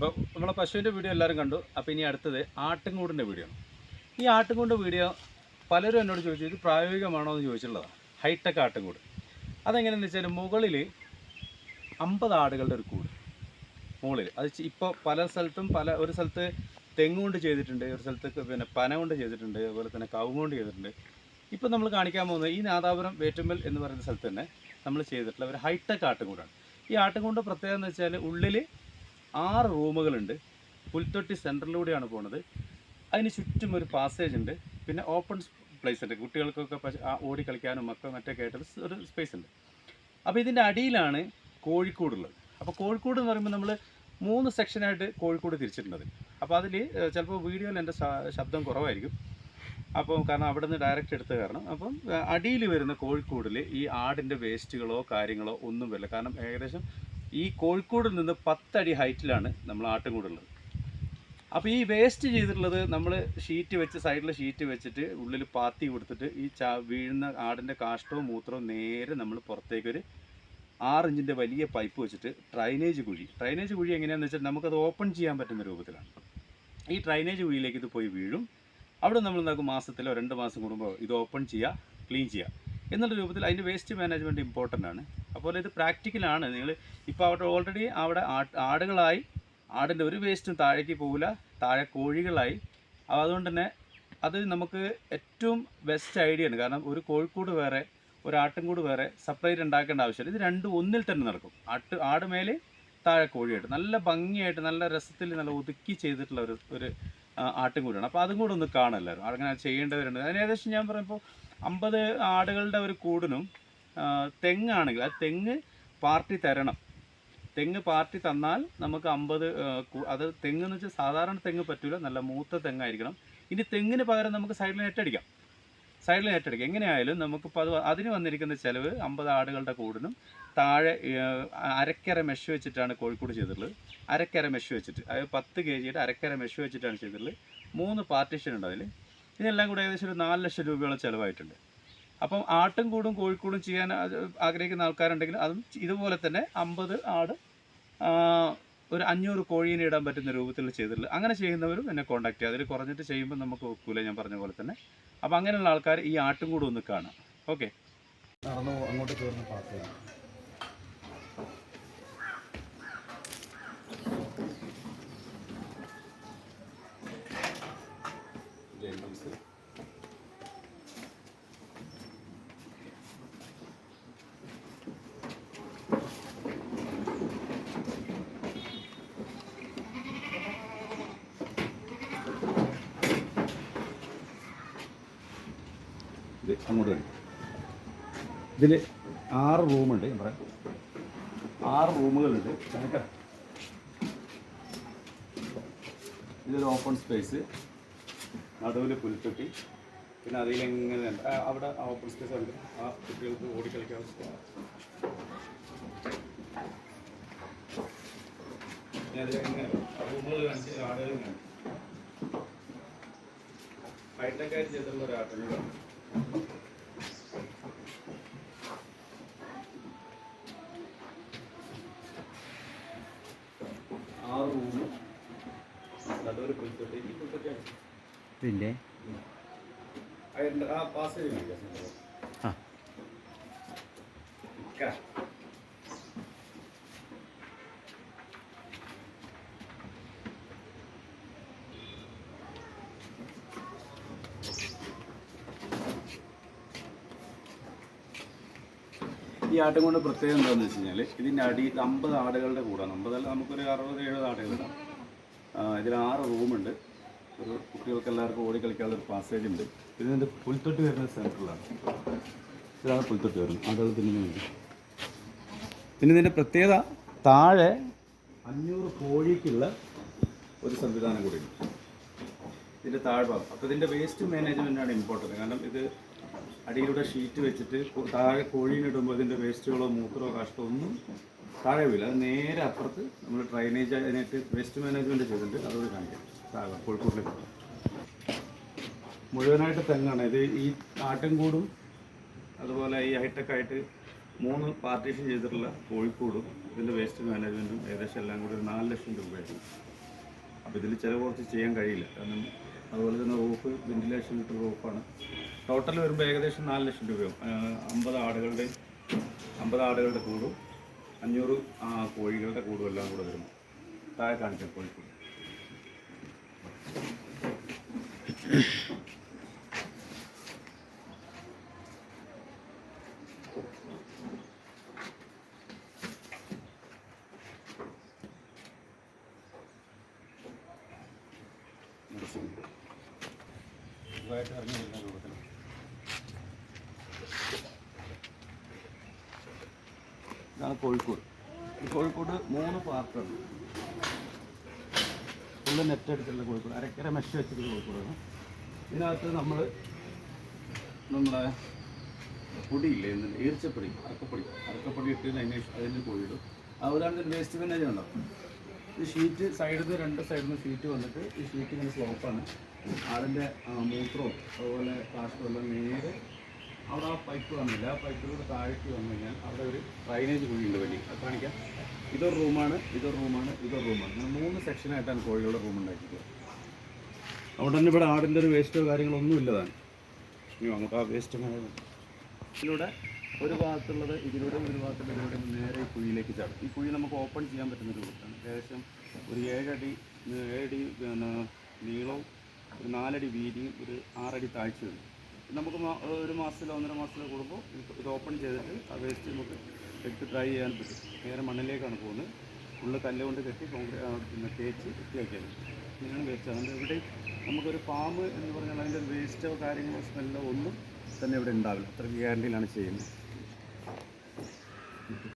അപ്പോൾ നമ്മളെ പശുവിന്റെ വീഡിയോ എല്ലാവരും കണ്ടു. അപ്പോൾ ഇനി അടുത്തത് ആട്ടിൻകൂടിന്റെ വീഡിയോ ഈ ആട്ടിൻകൂടിന്റെ വീഡിയോ പലരും എന്നോട് ചോദിച്ചു ഇത് പ്രായോഗികമാണോ? എന്ന് ചോദിച്ചിട്ടുള്ളതാണ്. ഹൈടെക് ആട്ടിൻകൂട് അതെങ്ങനെയാണെന്ന് വെച്ചാൽ മുകളിൽ അമ്പത് ആടുകളുടെ ഒരു കൂട് മുകളിൽ അത് ഇപ്പോൾ പല സ്ഥലത്തും പല ഒരു സ്ഥലത്ത് തെങ്ങ് കൊണ്ട് ചെയ്തിട്ടുണ്ട് ഒരു സ്ഥലത്ത് പിന്നെ പന കൊണ്ട് ചെയ്തിട്ടുണ്ട് അതുപോലെ തന്നെ കവുങ്ങ് കൊണ്ട് ചെയ്തിട്ടുണ്ട്. ഇപ്പോൾ നമ്മൾ കാണിക്കാൻ പോകുന്നത് ഈ നാദാപുരം വേറ്റുമ്പൽ എന്ന് പറയുന്ന സ്ഥലത്ത് തന്നെ നമ്മൾ ചെയ്തിട്ടുള്ള ഒരു ഹൈടെക് ആട്ടുംകൂടാണ്. ഈ ആട്ടുംകൂടിന്റെ പ്രത്യേകത എന്ന് വെച്ചാൽ ഉള്ളിൽ ആറ് റൂമുകളുണ്ട്. പുൽത്തൊട്ടി സെന്ററിലൂടെയാണ് പോണത്. അതിന് ചുറ്റും ഒരു പാസേജ് ഉണ്ട്. പിന്നെ ഓപ്പൺ പ്ലേസ് ഉണ്ട്. കുട്ടികൾക്കൊക്കെ ഓടി കളിക്കാനും ഒക്കെ മറ്റൊക്കെ ആയിട്ട് ഒരു- സ്പേസ് ഉണ്ട്. അപ്പോൾ ഇതിന്റെ അടിയിലാണ് കോഴിക്കോടുള്ളത് അപ്പോൾ കോഴിക്കോട് എന്ന് പറയുമ്പോൾ നമ്മൾ മൂന്ന് സെക്ഷനായിട്ട് കോഴിക്കോട് തിരിച്ചിട്ടുള്ളത്. അപ്പോൾ അതിൽ ചിലപ്പോൾ വീഡിയോയിൽ എന്റെ ശബ്ദം കുറവായിരിക്കും. അപ്പോൾ കാരണം അവിടെ നിന്ന് ഡയറക്റ്റ് എടുത്ത കാരണം. അപ്പം അടിയിൽ വരുന്ന കോഴിക്കോടിൽ ഈ ആടിന്റെ വേസ്റ്റുകളോ കാര്യങ്ങളോ ഒന്നും വരില്ല. കാരണം ഏകദേശം ഈ കോഴിക്കോടിൽ നിന്ന് പത്തടി ഹൈറ്റിലാണ് നമ്മൾ ആട്ടുംകൂടുള്ളത്. അപ്പോൾ ഈ വേസ്റ്റ് ചെയ്തിട്ടുള്ളത് നമ്മൾ ഷീറ്റ് വെച്ച് സൈഡിൽ ഷീറ്റ് വെച്ചിട്ട് ഉള്ളിൽ പാത്തി കൊടുത്തിട്ട് ഈ ചാ വീഴുന്ന ആടിന്റെ കാഷ്ടവും മൂത്രവും നേരെ നമ്മൾ പുറത്തേക്കൊരു ആറ് ഇഞ്ചിന്റെ വലിയ പൈപ്പ് വെച്ചിട്ട് ഡ്രൈനേജ് കുഴി. ഡ്രൈനേജ് കുഴി എങ്ങനെയാണെന്ന് വെച്ചാൽ നമുക്കത് ഓപ്പൺ ചെയ്യാൻ പറ്റുന്ന രൂപത്തിലാണ്. ഈ ഡ്രൈനേജ് കുഴിയിലേക്ക് ഇത് പോയി വീഴും. അവിടെ നമ്മൾ എന്താക്കും മാസത്തിലോ രണ്ട് മാസം കൂടുമ്പോൾ ഇത് ഓപ്പൺ ചെയ്യുക ക്ലീൻ ചെയ്യുക എന്നുള്ള രൂപത്തിൽ അതിന്റെ വേസ്റ്റ് മാനേജ്മെന്റ് ഇമ്പോർട്ടന്റ് ആണ്. അപ്പോൾ ഇത് പ്രാക്ടിക്കലാണ് നിങ്ങൾ ഇപ്പോൾ അവിടെ ഓൾറെഡി അവിടെ ആടുകളായി ആടിന്റെ ഒരു വേസ്റ്റും താഴേക്ക് പോകില്ല താഴെ കോഴികളായി. അതുകൊണ്ട് തന്നെ അത് നമുക്ക് ഏറ്റവും ബെസ്റ്റ് ഐഡിയ ആണ്. കാരണം ഒരു കോഴിക്കൂട് വേറെ ഒരു ആട്ടിൻകൂട് വേറെ സെപ്പറേറ്റ് ഉണ്ടാക്കേണ്ട ആവശ്യമില്ല. ഇത് രണ്ടും ഒന്നിൽ തന്നെ നടക്കും. ആട്ട് ആട് മേലെ താഴെ കോഴിയായിട്ട്. നല്ല ഭംഗിയായിട്ട് നല്ല രസത്തിൽ നല്ല ഒതുക്കി ചെയ്തിട്ടുള്ള ഒരു ഒരു ആട്ടും കൂടിയാണ് അപ്പോൾ അതും കൂടെ ഒന്ന് കാണുമല്ലോ അങ്ങനെ ചെയ്യേണ്ടവരുണ്ട്. അതിന് ഏകദേശം ഞാൻ പറയുമ്പോൾ അമ്പത് ആടുകളുടെ ഒരു കൂടിനും തെങ്ങാണെങ്കിൽ ആ തെങ്ങ് പാർട്ടി തരണം. തെങ്ങ് പാർട്ടി തന്നാൽ നമുക്ക് അമ്പത് അത് തെങ്ങ് എന്ന് വെച്ചാൽ സാധാരണ തെങ്ങ് പറ്റൂല നല്ല മൂത്ത തെങ്ങായിരിക്കണം. ഇനി തെങ്ങിന് പകരം നമുക്ക് സൈഡിൽ നെറ്റടിക്കാം സൈഡിൽ നെറ്റടിക്കാം എങ്ങനെയായാലും നമുക്കിപ്പോൾ അത് അതിന് വന്നിരിക്കുന്ന ചിലവ് അമ്പത് ആടുകളുടെ കൂടിനും താഴെ അരക്കര മെഷ് വെച്ചിട്ടാണ് കോഴിക്കോട് ചെയ്തിട്ടുള്ളത്. അരക്കര മെഷ് വെച്ചിട്ട് അതായത് പത്ത് കെ ജിയുടെ അരക്കര മെഷ് വെച്ചിട്ടാണ് ചെയ്തിട്ടുള്ളത്. മൂന്ന് പാർട്ടീഷൻ ഉണ്ട് അതിൽ ഇതിനെല്ലാം കൂടെ ഏകദേശം ഒരു നാല് ലക്ഷം രൂപയോളം ചിലവായിട്ടുണ്ട്. അപ്പം ആട്ടും കൂടും കോഴിക്കൂടും ചെയ്യാൻ ആഗ്രഹിക്കുന്ന ആൾക്കാരുണ്ടെങ്കിൽ അതും ഇതുപോലെ തന്നെ അമ്പത് ആട് ഒരു അഞ്ഞൂറ് കോഴീനെ ഇടാൻ പറ്റുന്ന രൂപത്തിൽ ചെയ്തിട്ടുള്ളത് അങ്ങനെ ചെയ്യുന്നവരും എന്നെ കോൺടാക്ട് ചെയ്യുക. അതിൽ കുറഞ്ഞിട്ട് ചെയ്യുമ്പോൾ നമുക്ക് ഒക്കൂല ഞാൻ പറഞ്ഞ പോലെ തന്നെ. അപ്പോൾ അങ്ങനെയുള്ള ആൾക്കാർ ഈ ആട്ടും കൂടെ ഒന്ന് കാണാം ഓക്കെ. നടന്നു അങ്ങോട്ട് കയറുന്ന പാത്തയാണ് ഇത് അങ്ങോട്ട് വരും. ഇതിൽ ആറ് റൂമുണ്ട് ഞാൻ പറയാം. ആറ് റൂമുകളുണ്ട്. ഇതൊരു ഓപ്പൺ സ്പേസ് നടുവിൽ പുൽത്തൊട്ടി പിന്നെ അതിലെങ്ങനെ അവിടെ ആ, ഓപ്പൺ സ്പേസ് ഉണ്ട്. ആ കുട്ടികൾക്ക് ഓടിക്കളിക്കാൻ റൂമുകൾ ഒരു ആട്ടുകളാണ് ആറ് റൂമ് നല്ലൊരു പുൽത്തൊട്ടി ഈ പുൽത്തൊട്ടിയാണ് ഇക്ക. ഈ ആട്ടും കൊണ്ട് പ്രത്യേകം എന്താണെന്ന് വെച്ച് കഴിഞ്ഞാൽ ഇതിന്റെ അടി അമ്പത് ആടുകളുടെ കൂടാണ് അമ്പതല്ല നമുക്കൊരു അറുപത് എഴുപത് ആടുകളുണ്ടാവും ഇതിൽ ആറ് റൂമുണ്ട് ഒരു കുട്ടികൾക്ക് എല്ലാവർക്കും ഓടി കളിക്കാനുള്ള ഒരു പാസേജ് ഉണ്ട്. ഇതിന്റെ പുൽത്തൊട്ടി വരുന്ന സെന്ററിലാണ് ഇതാണ് പുൽത്തൊട്ടി വരുന്നത്. അതുപോലെ തന്നെ വേണ്ടി പിന്നെ ഇതിന്റെ പ്രത്യേകത താഴെ അഞ്ഞൂറ് കോഴിക്കുള്ള ഒരു സംവിധാനം കൂടി ഉണ്ട്. ഇതിന്റെ താഴ്ഭാഗം അപ്പോൾ ഇതിന്റെ വേസ്റ്റ് മാനേജ്മെന്റാണ് ഇമ്പോർട്ടന്റ് കാരണം ഇത് അടിയിലൂടെ ഷീറ്റ് വെച്ചിട്ട് താഴെ കോഴീനിടുമ്പോൾ ഇതിന്റെ വേസ്റ്റുകളോ മൂത്രമോ കാഷ്ടമോ ഒന്നും താഴെ വീഴില്ല അത് നേരെ അപ്പുറത്ത് നമ്മൾ ഡ്രൈനേജ് അതിനായിട്ട് വേസ്റ്റ് മാനേജ്മെന്റ് ചെയ്തിട്ടുണ്ട് അതുകൊണ്ട് കാണിക്കാം. താഴെ കോഴിക്കോട്ടിലേക്ക് മുഴുവനായിട്ട് തെങ്ങാണ്. ഇത് ഈ ആട്ടിൻകൂടും അതുപോലെ ഈ ഹൈടെക് ആയിട്ട് മൂന്ന് പാർട്ടീഷൻ ചെയ്തിട്ടുള്ള കോഴിക്കോടും ഇതിന്റെ വേസ്റ്റ് മാനേജ്മെന്റും ഏകദേശം എല്ലാം കൂടി ഒരു നാല് ലക്ഷം രൂപയായിരുന്നു അപ്പോൾ ഇതിൽ ചില കുറച്ച് ചെയ്യാൻ കഴിയില്ല. കാരണം അതുപോലെ തന്നെ റൂഫ് വെന്റിലേഷൻ ഇട്ട റൂഫാണ് ടോട്ടൽ വരുമ്പോൾ ഏകദേശം നാല് ലക്ഷം രൂപയാവും. അമ്പത് ആടുകളുടെ അമ്പത് ആടുകളുടെ കൂടും. അഞ്ഞൂറ് കോഴികളുടെ കൂടും എല്ലാം കൂടെ വരും താഴെ കാണിക്കാം കോഴിക്കൂട്. ായിട്ട് വരുന്ന രൂപത്തിൽ ഇതാണ് കോഴിക്കോട്. കോഴിക്കോട് മൂന്ന് പാർട്ടാണ് ഫുള്ള് നെറ്റ് അടിച്ചിട്ടുള്ള കോഴിക്കോട്. അരക്കര മെഷ് വെച്ചിട്ടുള്ള കോഴിക്കോടാണ്. ഇതിനകത്ത് നമ്മൾ നമ്മുടെ പൊടിയില്ലേ? ഈർച്ചപ്പൊടി അരക്കപ്പൊടി. അരക്കപ്പൊടി ഇട്ട് അതിന് അതിന് കോഴിയിടും അതുപോലെ വേസ്റ്റ് മാനേജ് ഉണ്ടാവും ഈ ഷീറ്റ് സൈഡിൽ നിന്ന് രണ്ട് സൈഡിൽ നിന്ന് ഷീറ്റ് വന്നിട്ട് ഈ ഷീറ്റ് ഇങ്ങനെ സ്ലോപ്പാണ് ആടിന്റെ മൂത്രവും അതുപോലെ കാഷ്ടവും എല്ലാം നേരെ അവിടെ ആ പൈപ്പ് വന്നില്ല. ആ പൈപ്പിലൂടെ താഴേക്ക് വന്നു കഴിഞ്ഞാൽ അവിടെ ഒരു ഡ്രൈനേജ് കുഴിയുണ്ട് വലിയ. അത് കാണിക്കാം. ഇതൊരു റൂമാണ് ഇതൊരു റൂമാണ് ഇതൊരു റൂമാണ് അങ്ങനെ മൂന്ന് സെക്ഷനായിട്ടാണ് കോഴികളുടെ റൂം ഉണ്ടാക്കിയിട്ടുള്ളത് അവിടെ തന്നെ ഇവിടെ ആടിന്റെ ഒരു വേസ്റ്റോ കാര്യങ്ങളോ ഒന്നും ഇല്ലതാണ്. ഇനി അങ്ങോട്ട് ആ വേസ്റ്റ് ഇതിലൂടെ ഒരു ഭാഗത്തുള്ളത് ഇതിലൂടെ ഒരു ഭാഗത്തുള്ള ഇതിലൂടെ നേരെ ഈ കുഴിയിലേക്ക് ചാടും. ഈ കുഴി നമുക്ക് ഓപ്പൺ ചെയ്യാൻ പറ്റുന്ന ഒരു കൂട്ടാണ് ഏകദേശം ഒരു ഏഴടി ഏഴടി നീളവും ഒരു നാലടി വീതിയും ഒരു ആറടി താഴ്ചയുണ്ട്. നമുക്ക് ഒരു മാസത്തിലോ ഒന്നര മാസത്തിലോ കൂടുമ്പോൾ ഇത് ഓപ്പൺ ചെയ്തിട്ട് ആ വേസ്റ്റ് നമുക്ക് എടുത്ത് ഡ്രൈ ചെയ്യാൻ പറ്റും. നേരെ മണ്ണിലേക്കാണ് പോകുന്നത്. ഉള്ള കല്ല് കൊണ്ട് കെട്ടി കോൺക്രീറ്റ് പിന്നെ തേച്ച് വൃത്തിയാക്കിയാൽ ഇങ്ങനെയാണ് വേസ്റ്റ് അതുകൊണ്ട് ഇവിടെ നമുക്കൊരു പാമ്പ് എന്ന് പറഞ്ഞാൽ അതിന്റെ വേസ്റ്റോ കാര്യങ്ങളോ സ്മെല്ലോ ഒന്നും തന്നെ ഇവിടെ ഉണ്ടാവില്ല. അത്ര ഗ്യാരണ്ടിയിലാണ് ചെയ്യുന്നത്.